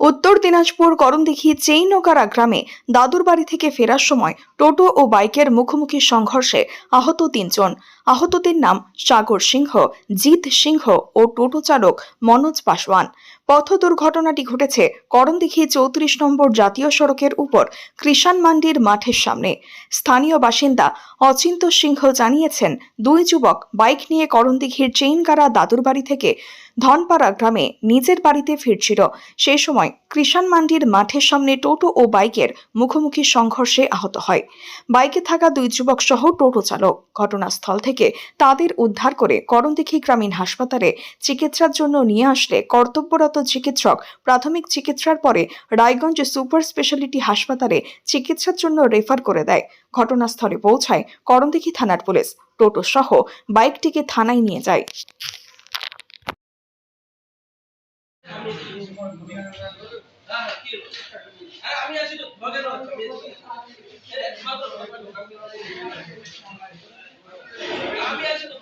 উত্তর দিনাজপুর করণদিঘি চেইনগারা গ্রামে দাদুর বাড়ি থেকে ফেরার সময় টোটো ও বাইকের মুখোমুখি সংঘর্ষে আহত তিনজন। আহতদের নাম সাগর সিংহ, জিৎ সিংহ ও টোটো চালক মনোজ পাসওয়ান। পথ দুর্ঘটনাটি ঘটেছে করণদিঘি চৌত্রিশ নম্বর জাতীয় সড়কের উপর কৃষাণ মান্ডির মাঠের সামনে। স্থানীয় বাসিন্দা অচিন্ত সিংহ জানিয়েছেন, দুই যুবক বাইক নিয়ে করণদিঘির চেইনগারা দাদুর বাড়ি থেকে ধনপাড়া গ্রামে নিজের বাড়িতে ফিরছিল। সে সময় কৃষাণ মান্ডির মাঠের সামনে টোটো ও বাইকের মুখোমুখি সংঘর্ষে আহত হয়। বাইকে থাকা দুই যুবক সহ টোটো চালক ঘটনাস্থল থেকে তাদের উদ্ধার করে করণদিঘি গ্রামীণ হাসপাতালে চিকিৎসার জন্য নিয়ে আসলে কর্তব্যরত চিকিৎসক প্রাথমিক চিকিৎসার পরে রায়গঞ্জ সুপার স্পেশালিটি হাসপাতালে চিকিৎসার জন্য রেফার করে দেয়। ঘটনাস্থলে পৌঁছায় করণদিঘি থানার পুলিশ। টোটো সহ বাইকটিকে থানায় নিয়ে যায়।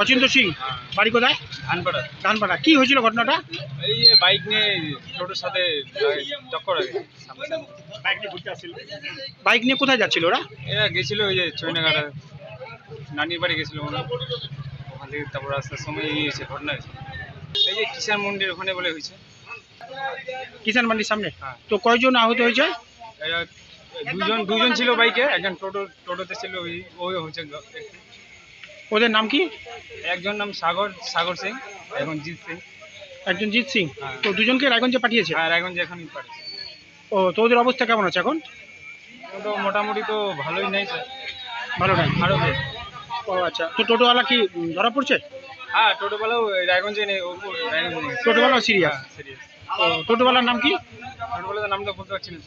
অচিন্ত সিং বাড়ি কোথায়? ধানপাড়া। ধানপাড়া। কি হয়েছিল ঘটনাটা? এই বাইক নিয়ে টোটোর সাথে টক্কর গেছে বাইক নিয়ে ঘুরতে আসছিল। বাইক নিয়ে কোথায় যাচ্ছিল ওরা? এরা গেছিল ওই যে চৈনাঘাটা নানির বাড়ি গেছিল হয়। ওখান থেকে তারপর আসার সময় এই হয়েছে ঘটনা হয়েছে। এই যে কিষান মন্দির ওখানে বলে হয়েছে। কিষান মান্ডির সামনে? হ্যাঁ। তো কয়জন আহত হয়েছে? দুজন দুজন ছিল বাইকে একজন টোটো টোটোতে ছিল ওই ওই একটু। ওদের নাম কি? একজন নাম সাগর সাগর সিং এখন জিৎ সিং। একজন জিৎ সিং? হ্যাঁ। তো দুজনকে রায়গঞ্জে পাঠিয়েছে? আর এখন যে এখন পারে ও তো ওদের অবস্থা কেমন আছে এখন? তো মোটামুটি তো ভালোই নেই স্যার। ভালো নাই? আরও বেশ ও আচ্ছা। তো টোটোওয়ালা কি ধরা পড়ছে? হ্যাঁ টোটোবেলাও রায়গঞ্জে নেই টোটোওয়ালাও সিরিয়াস সিরিয়াস ও টোটোওয়ালার নাম কি? টোটোওয়ালার নামটা বলতে পারছি না।